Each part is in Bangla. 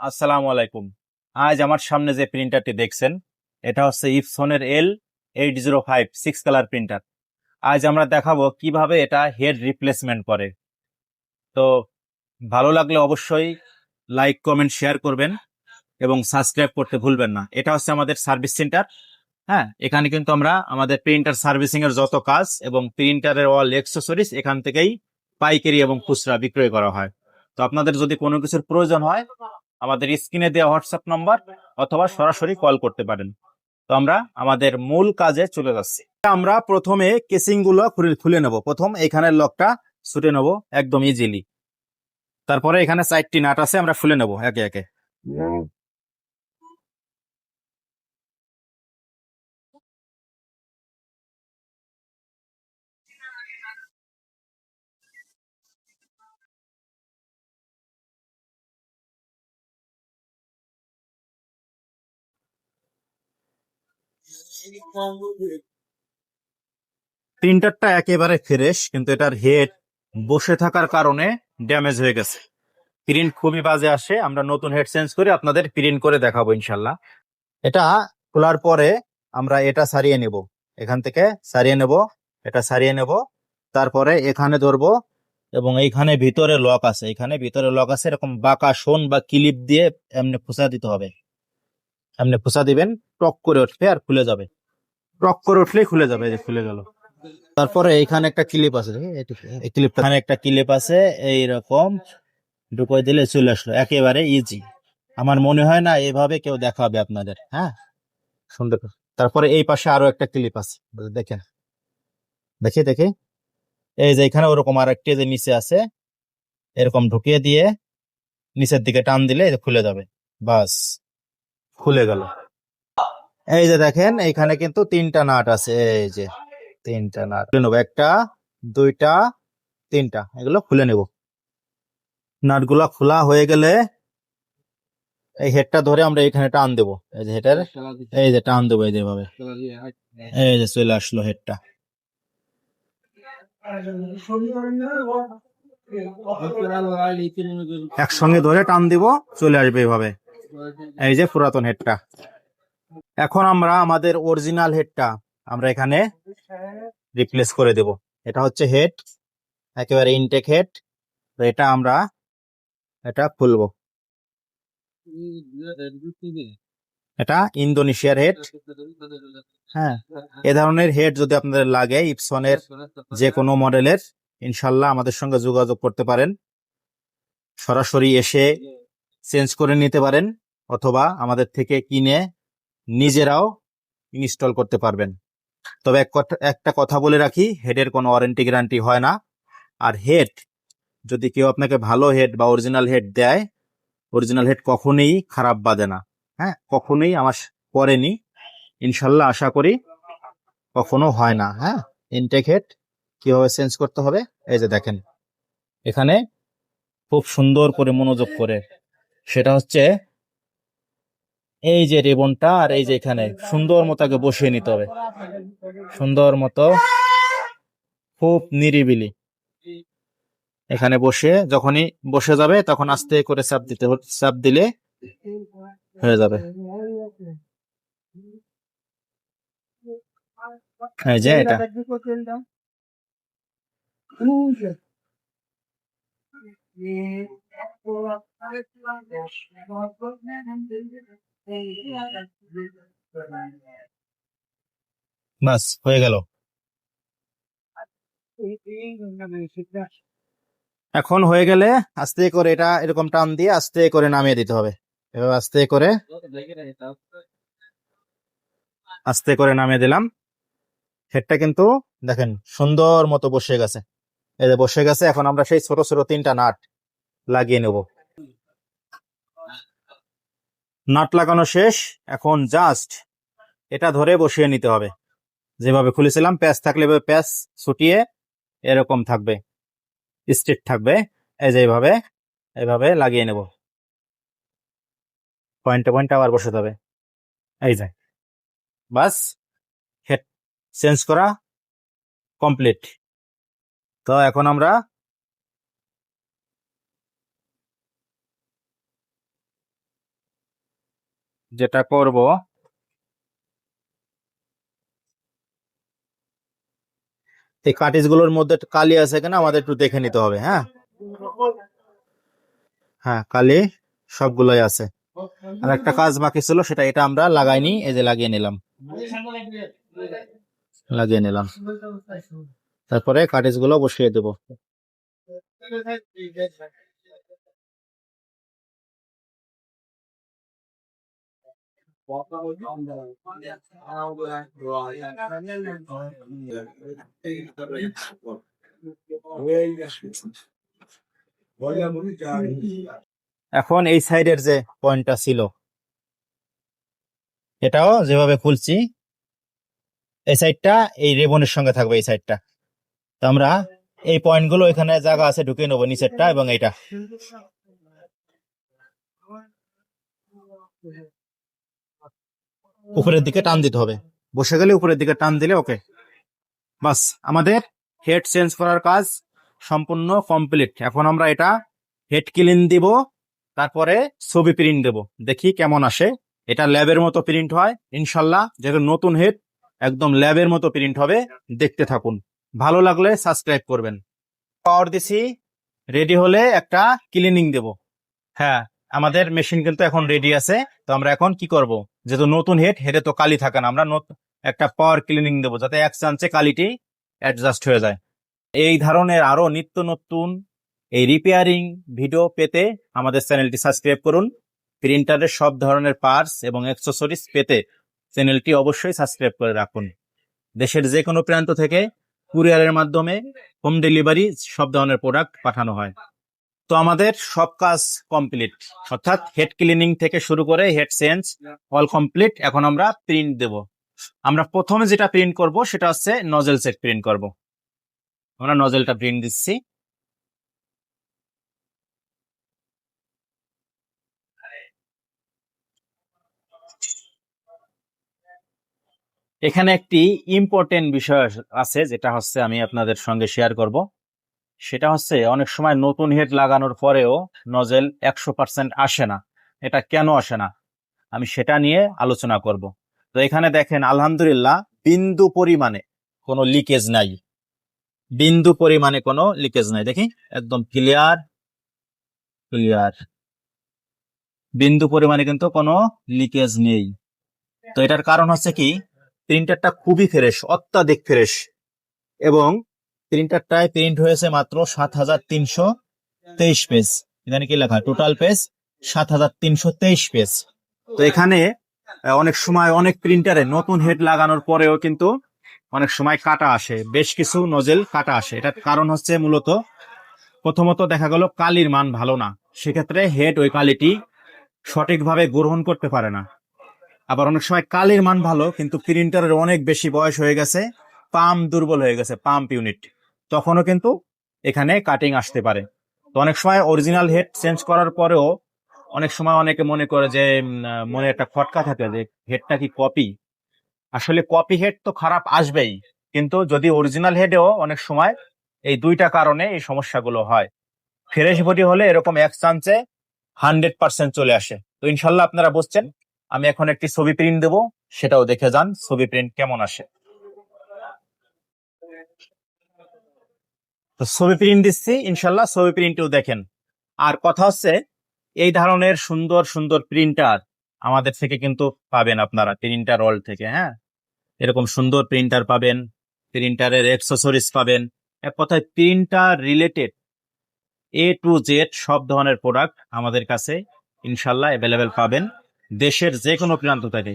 আসসালামু আলাইকুম। আজ আমার সামনে যে প্রিন্টারটি দেখছেন, এটা হচ্ছে ইপসনের L eight zero five six colour printer আজ আমরা দেখাবো কীভাবে এটা হেড রিপ্লেসমেন্ট করে। তো ভালো লাগলে অবশ্যই লাইক কমেন্ট শেয়ার করবেন এবং সাবস্ক্রাইব করতে ভুলবেন না। এটা হচ্ছে আমাদের সার্ভিস সেন্টার হ্যাঁ এখানে কিন্তু আমরা আমাদের প্রিন্টার সার্ভিসিং এর যত কাজ এবং প্রিন্টারের অল এক্সেসরিজ এখান থেকেই পাইকারি এবং খুচরা বিক্রয় করা হয়। তো আপনাদের যদি কোনো কিছুর প্রয়োজন হয় আমাদের স্ক্রিনে দেওয়া হোয়াটসঅ্যাপ নম্বর অথবা সরাসরি কল করতে পারেন। তো আমরা আমাদের মূল কাজে চলে যাচ্ছি। আমরা প্রথমে কেসিংগুলো খুলে খুলে নেব। প্রথম এখানের লকটা ছুটে নেব একদম ইজিলি তারপরে এখানে চারটি নাট আছে, আমরা খুলে নেব একে একে। প্রিন্টারটা একেবারে ফ্রেশ কিন্তু এটার হেড বসে থাকার কারণে ড্যামেজ হয়ে গেছে। প্রিন্ট খুবই বাজে আসে, আমরা নতুন হেড চেঞ্জ করে আপনাদের প্রিন্ট করে দেখাবো ইনশাল্লাহ এটা খোলার পরে আমরা এটা সারিয়ে নেব। এখান থেকে সারিয়ে নেব, এটা সারিয়ে নেব, তারপরে এখানে ধরবো এবং এইখানে ভিতরে লক আছে। এখানে ভিতরে লক আছে, এরকম বাঁকা শোন বা ক্লিপ দিয়ে এমনি ফুসা দিতে হবে। এমনি ফুসা দিবেন টক করে উঠবে আর খুলে যাবে। টক করে উঠলেই খুলে যাবে এই যে খুলে গেল। তারপরে এখানে একটা ক্লিপ আছে দেখি, এই ক্লিপটা এখানে একটা ক্লিপ আছে এইরকম। ঢুকোয় দিলে চলে আসলো একেবারে ইজি আমার মনে হয় না এভাবে কেউ দেখাবে আপনাদের হ্যাঁ? সুন্দর। তারপরে এই পাশে আরও একটা ক্লিপ আছে দেখেন। দেখি দেখি। এই যে এখানে ওরকম আর একটি যে নিচে আছে এরকম ঢুকিয়ে দিয়ে নিচের দিকে টান দিলে খুলে যাবে বাস। খুলে গেল। এই যে দেখেন এইখানে কিন্তু তিনটা নাট আছে। এই যে তিনটা নাট। নেব। একটা, দুইটা, তিনটা। এগুলো খুলে নেব। নাটগুলা খোলা হয়ে গেলে এই হেডটা ধরে আমরা এখানে টান দেবো। এই যে হেডের, এই যে টান দেবো এই যেভাবে এই যে চলে আসলো হেডটা। একসঙ্গে ধরে টান দিব, চলে আসবে এভাবে এই যে পুরাতন হেডটা এখন আমরা আমাদের অরিজিনাল হেডটা আমরা এখানে রিপ্লেস করে দেব। এটা হচ্ছে হেড একেবারে ইনটেক হেড তো এটা আমরা এটা খুলবো। এটা ইন্দোনেশিয়ার হেড হ্যাঁ এ ধরনের হেড যদি আপনাদের লাগে ইপসনের যে কোনো মডেলের ইনশাল্লাহ আমাদের সঙ্গে যোগাযোগ করতে পারেন। সরাসরি এসে চেঞ্জ করে নিতে পারেন। অথবা আমাদের থেকে কিনে নিজেরাও ইনস্টল করতে পারবেন। তবে এক একটা কথা বলে রাখি হেডের কোনো ওয়ারেন্টি গ্যারান্টি হয় না। আর হেড যদি কেউ আপনাকে ভালো হেড বা অরিজিনাল হেড দেয় অরিজিনাল হেড কখনোই খারাপ বাজে না। হ্যাঁ কখনোই আমার পড়েনি ইনশাল্লাহ আশা করি কখনো হয় না। হ্যাঁ ইনটেক হেড কীভাবে চেঞ্জ করতে হবে? এই যে দেখেন, এখানে খুব সুন্দর করে মনোযোগ করে। সেটা হচ্ছে এই যে রিবনটা আর এই যে এখানে, সুন্দর মতো আগে বসিয়ে নিতে হবে। সুন্দর মতো, খুব নিরিবিলি। এখানে বসে যখনই বসে যাবে, তখন আস্তে করে চাপ দিতে চাপ দিলে হয়ে যাবে। যে এটা। বাস হয়ে গেল। এখন হয়ে গেলে আস্তে করে এটা এরকম টান দিয়ে আস্তে করে নামিয়ে দিতে হবে। এবার আস্তে করে আস্তে করে নামিয়ে দিলাম। হেডটা কিন্তু দেখেন সুন্দর মতো বসে গেছে। এই বসে গেছে, এখন আমরা সেই ছোট ছোট তিনটা নাট লাগিয়ে নেব। নাট লাগানো শেষ, এখন জাস্ট এটা ধরে বসিয়ে নিতে হবে। যেভাবে খুলেছিলাম, প্যাচ থাকলে প্যাচ ছুটিয়ে এরকম থাকবে স্ট্রেট থাকবে। এই যে এইভাবে এইভাবে লাগিয়ে নেব। পয়েন্টে পয়েন্টে আবার বসে যাবে এই যে, বাস হেড চেঞ্জ করা কমপ্লিট তো এখন আমরা যেটা করব, এই কাটিজগুলোর মধ্যে কালি আছে কিনা আমাদের একটু দেখে নিতে হবে হ্যাঁ? হ্যাঁ কালি সবগুলোই আছে। আর একটা কাজ বাকি ছিল, সেটা এটা আমরা লাগাইনি, এই যে লাগিয়ে নিলাম। লাগিয়ে নিলাম। তারপরে কাটিজগুলো বসিয়ে দেবো। এখন এই সাইডের যে পয়েন্টটা ছিল, এটাও যেভাবে খুলছি, এই সাইডটা এই রেবনের সঙ্গে থাকবে এই সাইডটা। তো আমরা এই পয়েন্টগুলো এখানে জায়গা আছে, ঢুকিয়ে নেব নিচেরটা এবং এইটা। উপরের দিকে টান দিতে হবে। বসে গেলে উপরের দিকে টান দিলে ওকে বাস, আমাদের হেড চেঞ্জ করার কাজ সম্পূর্ণ কমপ্লিট এখন আমরা এটা হেড ক্লিন দিব, তারপরে ছবি প্রিন্ট দেব। দেখি কেমন আসে। এটা ল্যাবের মতো প্রিন্ট হয়। ইনশাল্লাহ যেহেতু নতুন হেড একদম ল্যাবের মতো প্রিন্ট হবে। দেখতে থাকুন। ভালো লাগলে সাবস্ক্রাইব করবেন। পাওয়ার দিছি। রেডি হলে একটা ক্লিনিং দেব। হ্যাঁ। আমাদের মেশিন কিন্তু এখন রেডি আছে। তো আমরা এখন কি করব? যেহেতু নতুন হেড হেডে তো কালি থাকে না, আমরা একটা পাওয়ার ক্লিনিং দেবো যাতে এক চান্সে কালিটি অ্যাডজাস্ট হয়ে যায়। এই ধরনের আরও নিত্য নতুন এই রিপেয়ারিং ভিডিও পেতে আমাদের চ্যানেলটি সাবস্ক্রাইব করুন। প্রিন্টারের সব ধরনের পার্টস এবং অ্যাক্সেসরিজ পেতে চ্যানেলটি অবশ্যই সাবস্ক্রাইব করে রাখুন। দেশের যে কোনো প্রান্ত থেকে কুরিয়ারের মাধ্যমে হোম ডেলিভারি সব ধরনের প্রোডাক্ট পাঠানো হয়। তো আমাদের সব কাজ কমপ্লিট অর্থাৎ হেড ক্লিনিং থেকে শুরু করে হেড চেঞ্জ অল কমপ্লিট এখন আমরা প্রিন্ট দেব। আমরা প্রথমে যেটা প্রিন্ট করব, সেটা হচ্ছে নজেল সেট প্রিন্ট করব। আমরা নজেলটা প্রিন্ট দিচ্ছি। এখানে একটি ইম্পর্টেন্ট বিষয় আছে, যেটা হচ্ছে আমি আপনাদের সঙ্গে শেয়ার করব। সেটা হচ্ছে অনেক সময় নতুন হেড লাগানোর পরেও নজেল একশো পার্সেন্ট আসে না। এটা কেন আসে না? আমি সেটা নিয়ে আলোচনা করব। তো এখানে দেখেন, আলহামদুলিল্লাহ, বিন্দু পরিমাণে কোনো লিকেজ নাই। বিন্দু পরিমাণে কোনো লিকেজ নাই। দেখি, একদম ক্লিয়ার ক্লিয়ার বিন্দু পরিমাণে কিন্তু কোনো লিকেজ নেই। তো এটার কারণ হচ্ছে কি প্রিন্টারটা খুবই ফ্রেশ অত্যাধিক ফ্রেশ এবং প্রিন্টারটায় প্রিন্ট হয়েছে মাত্র সাত হাজার তিনশো তেইশ পেজ এখানে কি লেখা? টোটাল পেজ সাত হাজার তিনশো তেইশ পেজ তো এখানে অনেক সময় অনেক প্রিন্টারে নতুন হেড লাগানোর পরেও কিন্তু অনেক সময় কাটা আসে। বেশ কিছু নজেল কাটা আসে। এটার কারণ হচ্ছে মূলত, প্রথমত দেখা গেল কালির মান ভালো না। সেক্ষেত্রে হেড ওই কালিটি সঠিকভাবে গ্রহণ করতে পারে না। আবার অনেক সময় কালির মান ভালো, কিন্তু প্রিন্টারের অনেক বেশি বয়স হয়ে গেছে পাম্প দুর্বল হয়ে গেছে পাম্প ইউনিট তখনও কিন্তু এখানে কাটিং আসতে পারে। তো অনেক সময় অরিজিনাল হেড চেঞ্জ করার পরেও অনেক সময় অনেকে মনে করে যে মনে একটা খটকা থাকে যে হেডটা কি কপি আসলে কপি হেড তো খারাপ আসবেই, কিন্তু যদি অরিজিনাল হেডেও অনেক সময় এই দুইটা কারণে এই সমস্যাগুলো হয়। ফ্রেশ বডি হলে এরকম এক চান্সে হান্ড্রেড পার্সেন্ট চলে আসে। তো ইনশাল্লাহ আপনারা বুঝছেন, আমি এখন একটি ছবি প্রিন্ট দেবো, সেটাও দেখে যান, ছবি প্রিন্ট কেমন আসে। তো ছবি প্রিন্ট দিচ্ছি, ইনশাল্লাহ ছবি প্রিন্টও দেখেন। আর কথা হচ্ছে, এই ধরনের সুন্দর সুন্দর প্রিন্টার আমাদের থেকে কিন্তু পাবেন আপনারা প্রিন্টার অল থেকে হ্যাঁ? এরকম সুন্দর প্রিন্টার পাবেন প্রিন্টারের অ্যাক্সেসরিজ পাবেন। এক কথায় printer related A to Z সব ধরনের প্রোডাক্ট আমাদের কাছে ইনশাল্লাহ অ্যাভেলেবেল পাবেন, দেশের যে কোনো প্রান্ত থেকে।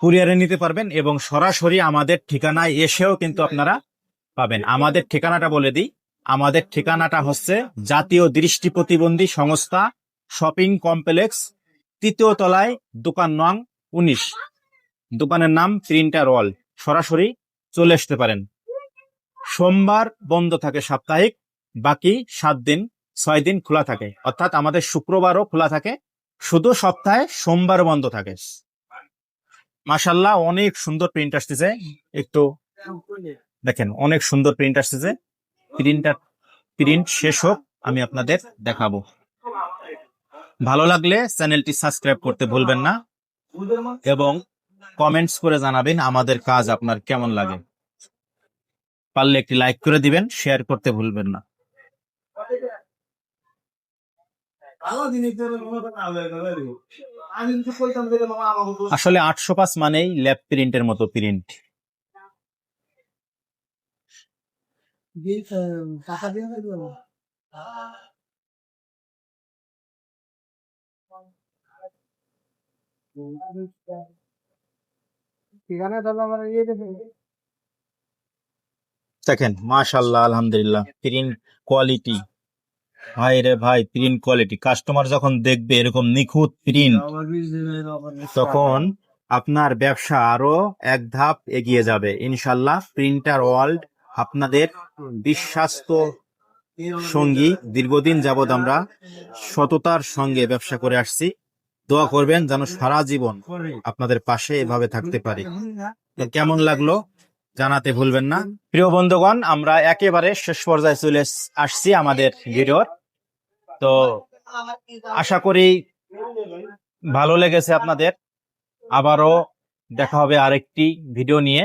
কুরিয়ারে নিতে পারবেন এবং সরাসরি আমাদের ঠিকানায় এসেও কিন্তু আপনারা পাবেন। আমাদের ঠিকানাটা বলে দিই। আমাদের ঠিকানাটা হচ্ছে জাতীয় দৃষ্টি প্রতিবন্ধী সংস্থা শপিং কমপ্লেক্স, তৃতীয় তলায় দোকান নং উনিশ। দোকানের নাম প্রিন্টার ওয়াল। সরাসরি চলে আসতে পারেন। সোমবার বন্ধ থাকে সাপ্তাহিক, বাকি সাত দিন, ছয় দিন খোলা থাকে। অর্থাৎ আমাদের শুক্রবারও খোলা থাকে। শুধু সপ্তাহে সোমবার বন্ধ থাকে। মাসাল্লাহ অনেক সুন্দর প্রিন্ট আসতেছে। একটু দেখেন, অনেক সুন্দর প্রিন্ট আসতেছে প্রিন্টার প্রিন্ট শেষ হোক, আমি আপনাদের দেখাবো। ভালো লাগলে চ্যানেলটি সাবস্ক্রাইব করতে ভুলবেন না এবং কমেন্টস করে জানাবেন আমাদের কাজ আপনার কেমন লাগে। পারলে একটি লাইক করে দিবেন শেয়ার করতে ভুলবেন না। আসলে আটশো পাঁচ মানেই ল্যাব প্রিন্টের মতো প্রিন্ট তাহলে আমার ইয়ে দেখে দেখেন মাশাল্লাহ আলহামদুলিল্লাহ প্রিন্ট কোয়ালিটি ভাই রে ভাই প্রিন্ট কোয়ালিটি কাস্টমার যখন দেখবে এরকম নিখুঁত প্রিন্ট তখন আপনার ব্যবসা আরও এক ধাপ এগিয়ে যাবে। ইনশাল্লাহ প্রিন্টার ওয়ার্ল্ড আপনাদের বিশ্বাস্ত সঙ্গী দীর্ঘদিন যাবৎ আমরা সততার সঙ্গে ব্যবসা করে আসছি। দোয়া করবেন যেন সারা জীবন আপনাদের পাশে এভাবে থাকতে পারি। কেমন লাগল জানাতে ভুলবেন না। প্রিয় বন্ধুগণ, আমরা একেবারে শেষ পর্যায়ে চলে আসছি আমাদের ভিডিওর। তো আশা করি ভালো লেগেছে আপনাদের। আবারও দেখা হবে আরেকটি ভিডিও নিয়ে।